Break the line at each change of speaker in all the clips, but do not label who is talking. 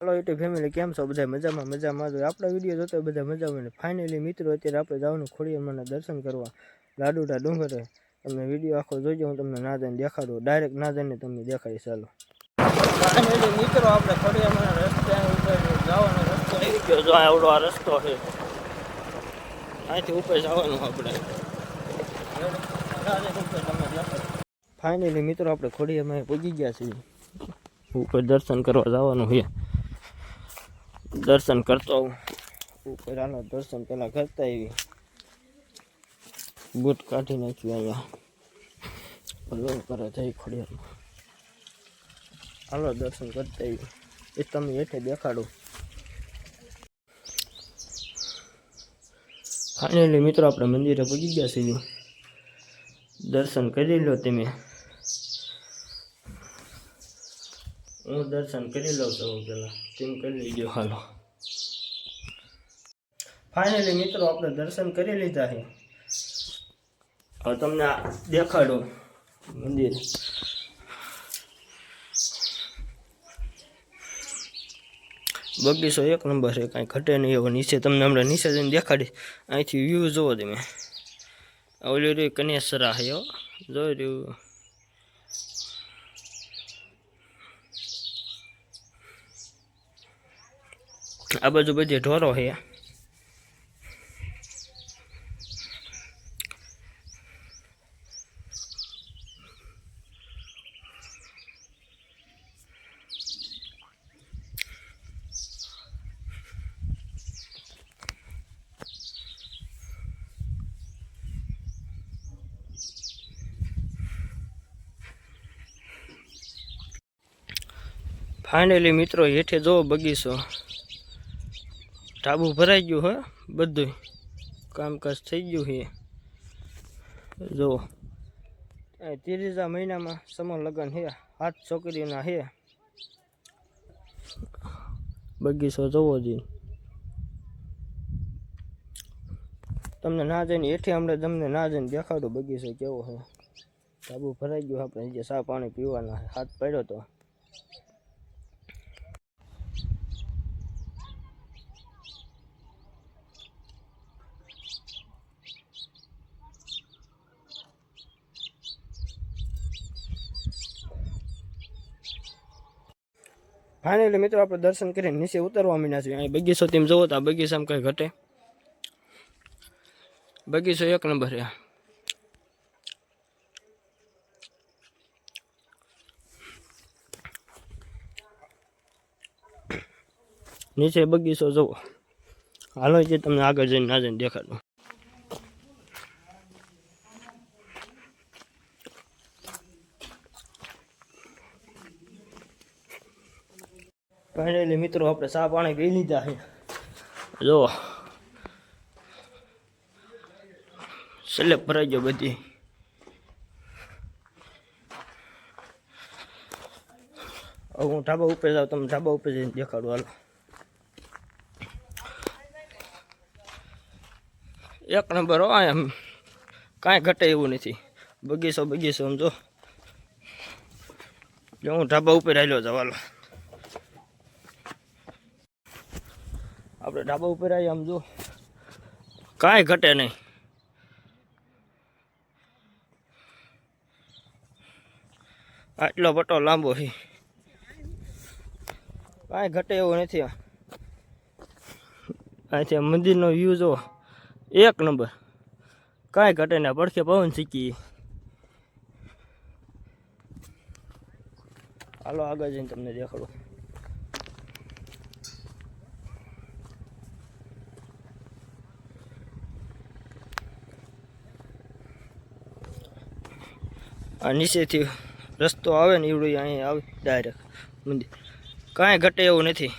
હાલો YouTube family કેમ છો? બધા મજામાં મજામાં જો આપણા વીડિયો જોતા બધા મજામાં ને ફાઇનલી મિત્રો અત્યારે આપણે જવાનું ખોડિયામાના દર્શન કરવા. લાડુડા ડુંગરે. તમે વીડિયો આખો જોજો હું તમને ના જઈને દેખાડું. ડાયરેક્ટ ના જઈને તમને દેખાડીશ ચાલો ફાઇનલી મિત્રો આપણે ખોડિયામાના રસ્તે ઉપર જવાનો રસ્તો આવી ગયો જો આ આવડો આ રસ્તો છે. અહીંથી ઉપર જવાનું આપણે. ફાઇનલી મિત્રો આપણે ખોડિયામાં પહોંચી ગયા છીએ. ઉપર દર્શન કરવા જવાનું છે. દર્શન કરતો આવું. આનો દર્શન પેલા કરતા આવી બૂટ કાઢી નાખ્યું અહીંયા. ભલો કરે જઈ ખોડિયારમાં હાલો, દર્શન કરતા આવી એ તમે હેઠે દેખાડો. ફાઇનલી મિત્રો, આપણે મંદિરે પહોંચી ગયા છીએ. દર્શન કરી લો તમે. હું દર્શન કરી લઉં છું પેલા. તેમ કરી લીધો. હાલો. ફાઇનલી મિત્રો આપણે દર્શન કરી લીધા છે. હવે તમને દેખાડો મંદિર. બગીચો એક નંબર છે કાંઈ ઘટે નહીં એવો નીચે. તમને હમણાં નીચે જઈને દેખાડી અહીંથી વ્યૂ જુઓ તમે. ઓલી કનેસરા છે હો. જોઈ રહ્યું. આ બાજુ બધી ઢોરો છે. ફાઇનલી મિત્રો હેઠે જો બગીચો. ટાબુ ભરાઈ ગયું હે બધું કામકાજ થઈ ગયું છે. જો ત્રીજા મહિનામાં સમર લગ્ન છે, હાથ છોકરીના છે. બગીચો જોવો જોઈએ તમને ના જઈને હેઠે હમણાં તમને ના જઈને દેખાડું બગીચો કેવો છે. ટાબુ ભરાઈ ગયું આપણે જે સા પાણી પીવાના હાથ પડ્યો તો. ફાઇનલી મિત્રો આપણે દર્શન કરીને નીચે ઉતરવા માંડ્યા છીએ. અહીં બગીચો તેમ જોવો તો આ બગીચામાં કંઈ ઘટે. બગીચો એક નંબર છે. નીચે બગીચો જોવો હાલો જે તમને આગળ જઈને, ના જઈને દેખાડું. ફાઇનલી મિત્રો આપણે ચા પાણી પી લીધા છે. જો. સ્લેબ ભરાઈ ગયો બધી. હું ઢાબા ઉપર જાઉં, તમે ઢાબા ઉપર જઈને દેખાડું હાલો. એક નંબર હો એમ કાંઈ ઘટે એવું નથી. બગીચો બગીચો, સમજો. જો હું ઢાબા ઉપર આવેલો જાવ હાલો. આપણે ઢાબા ઉપર આવીએ આમ જો. કાંઈ ઘટે નહીં. આટલો પટ્ટો લાંબો છે. કાંઈ ઘટે એવું નથી આ. અહીંથી મંદિરનો વ્યૂ જો એક નંબર. કાંઈ ઘટે ને પડખે પવન શીખી હાલો આગળ જઈને તમને દેખાડું. આ નીચેથી રસ્તો આવે ને એવડું અહીં આવે ડાયરેક્ટ મંદિર. કાંઈ ઘટે એવું નથી.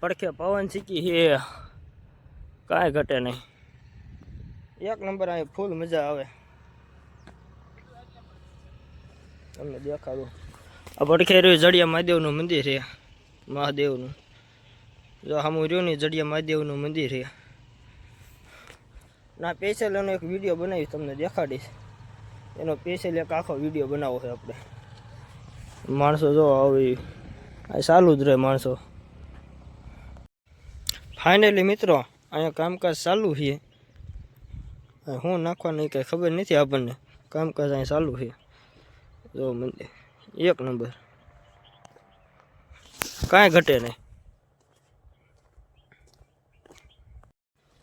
પડખે પવન શીખી છે. કાંઈ ઘટે નહીં. એક નંબર અહીં ફૂલ મજા આવે. તમને દેખાડું. આ પડખે રહ્યું જડિયા મહાદેવનું મંદિર છે. મહાદેવનું. જો સામું રહ્યું ને જડિયા મહાદેવનું મંદિર છે. ના એનો એક વીડિયો બનાવી તમને દેખાડીશ. એનો સ્પેશિયલ એક આખો વીડિયો બનાવવો છે આપણે. માણસો જો આવી આ ચાલુ જ રહે માણસો. ફાઇનલી મિત્રો, અહીંયા કામકાજ ચાલુ છે. હું નાખવાનું કંઈ ખબર નથી આપણને. કામકાજ અહીં ચાલુ છે. જો મને એક નંબર. કાંઈ ઘટે નહીં.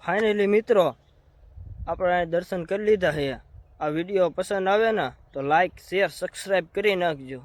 ફાઇનલી મિત્રો, આપણે દર્શન કરી લીધા છે. આ વીડિયો પસંદ આવે ને તો લાઈક શેર સબસ્ક્રાઈબ કરી નાખજો.